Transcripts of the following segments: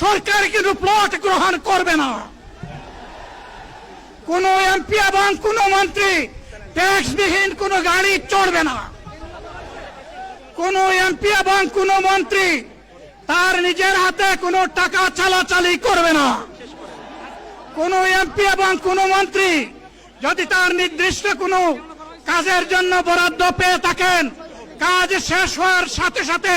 সরকার কিন্তু প্লট গ্রহণ করবে না। কোন এমপি এবং কোন মন্ত্রী ট্যাক্সবিহীন কোন গাড়ি চড়বে না। কোন এমপি এবং কোন মন্ত্রী তার নিজের হাতে কোনো টাকা চালাচালি করবে না। কোন এমপি এবং কোন মন্ত্রী যদি তার নির্দিষ্ট কোনো কাজের জন্য বরাদ্দ পেয়ে থাকেন, কাজ শেষ হওয়ার সাথে সাথে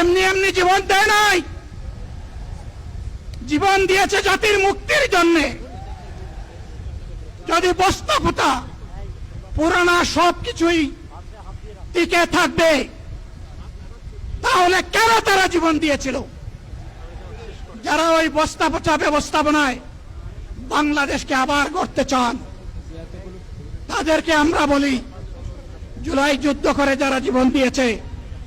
এমনি এমনি জীবন দেয় নাই। জীবন দিয়েছে জাতির মুক্তির জন্য। যদি বস্তা পোতা, পুরানা সব কিছুই টিকে থাকবে, তাহলে কেন তারা জীবন দিয়েছিল? যারা ওই বস্তা পচা ব্যবস্থাপনায় বাংলাদেশকে আবার করতে চান, তাদেরকে আমরা বলি, জুলাই যুদ্ধ করে যারা জীবন দিয়েছে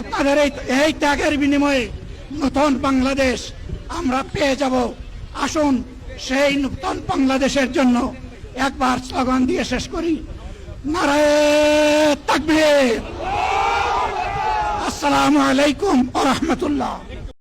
আপনাদের এই এই ত্যাগের বিনিময়ে নতুন বাংলাদেশ আমরা পেয়ে যাব। আসুন সেই নতুন বাংলাদেশের জন্য একবার স্লোগান দিয়ে শেষ করি। নারায় তাকবীর। আসসালামু আলাইকুম ওয়া